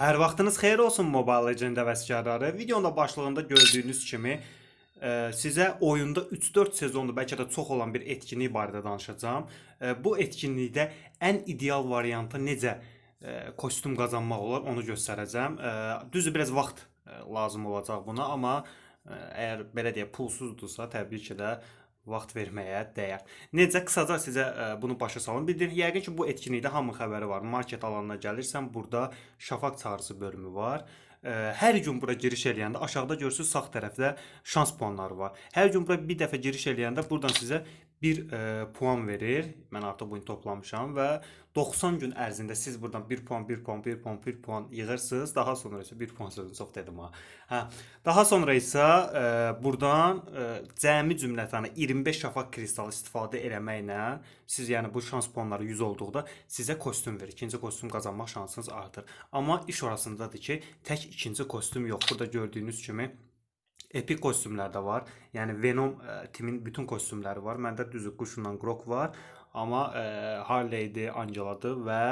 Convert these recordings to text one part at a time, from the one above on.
Hər vaxtınız xeyir olsun Mobile Legends həvəskarları. Videonun başlığında gördüyünüz kimi e, sizə oyunda 3-4 sezonlu bəlkə də çox olan bir etkinlik barədə danışacağam. E, Bu etkinlikdə ən ideal variantı necə e, kostyum qazanmaq olar onu göstərəcəm. E, Düzü biraz vaxt e, lazım olacaq buna, amma e, əgər belə deyə pulsuzdursa, təbii ki də vaxt verməyə dəyər. Necə qısaca sizə ə, bunu başa salım. Bildirin, yəqin ki bu etkinlikdə hamı xəbəri var. Market alanına gəlirsən, burada şafaq çağrısı bölümü var. Ə, Hər gün bura giriş eləyəndə aşağıda görürsüz sağ tərəfdə şans puanları var. Hər gün bura bir dəfə giriş eləyəndə buradan sizə bir ə, puan verir. Mən artıq bunu toplamışam və 90 gün ərzində siz buradan 1 puan, 1 puan, 1 puan, 1 puan yığırsınız. Daha sonra isə 1 puan sözünü çox dedim ha. Hə. Daha sonra isə ə, buradan ə, cəmi cümlətanı 25 şafaq kristalı istifadə eləməklə siz yəni bu şans puanları 100 olduqda sizə kostyum verir. İkinci kostyum qazanmaq şansınız artır. Amma iş orasındadır ki, tək ikinci kostyum yox. Burada gördüyünüz kimi Epic kostyumlar da var. Yəni Venom ə, timin bütün kostyumları var. Məndə düzü quşundan Grok var, amma ə, Harley-dir, Angela-dır və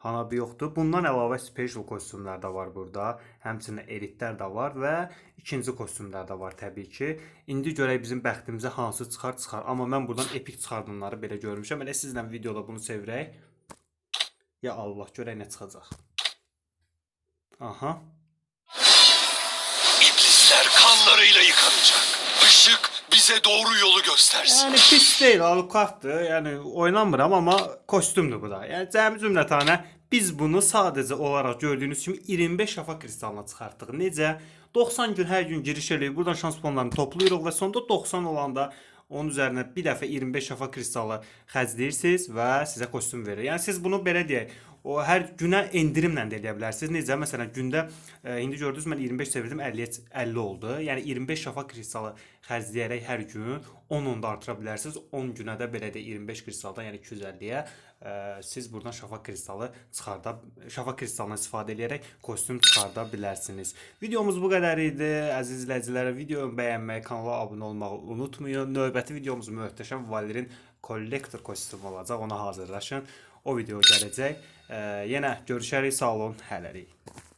Hanabi yoxdur. Bundan əlavə special kostyumlar da var burada. Həmçinin elitlər də var və ikinci kostyumlar da var təbii ki. İndi görək bizim bəxtimizə hansı çıxar çıxar. Amma mən buradan epic çıxardımları belə görmüşəm. Elə sizlə videoda bunu sevirək. Ya Allah, görək nə çıxacaq. Aha. İblisler kanlarıyla yıkanacak. Işık bize doğru yolu göstersin. Yani pis değil, alukartdır. Yani oynamıram ama kostümdür bu da. Yani cəmi cümlətanə biz bunu sadəcə olaraq gördüyünüz kimi 25 şafaq kristalına çıxartdıq. Necə? 90 gün hər gün giriş eləyib, buradan şans puanlarını toplayırıq və sonda 90 olanda onun üzərinə bir dəfə 25 şafaq kristalı xərcləyirsiniz və sizə kostyum verir. Yəni siz bunu belə deyək, o hər günə endirimlə də eləyə. Necə? Məsələn, gündə e, indi gördünüz mən 25 çevirdim 50-yə 50 oldu. Yəni 25 şafaq kristalı xərcləyərək hər gün 10 10 da artıra bilərsiniz. 10 günə də belə də 25 kristaldan, yəni 250-yə e, siz buradan şafaq kristalı çıxarda şafaq kristalından istifadə edərək kostyum çıxarda bilərsiniz. Videomuz bu qədər idi. Əziz izləyicilər, videomu bəyənməyi, kanala abunə olmağı unutmayın. Növbəti videomuz möhtəşəm Valerin kollektor kostyumu olacaq. Ona hazırlaşın. O video gələcək. Yenə görüşərik. Sağ olun. Hələlik.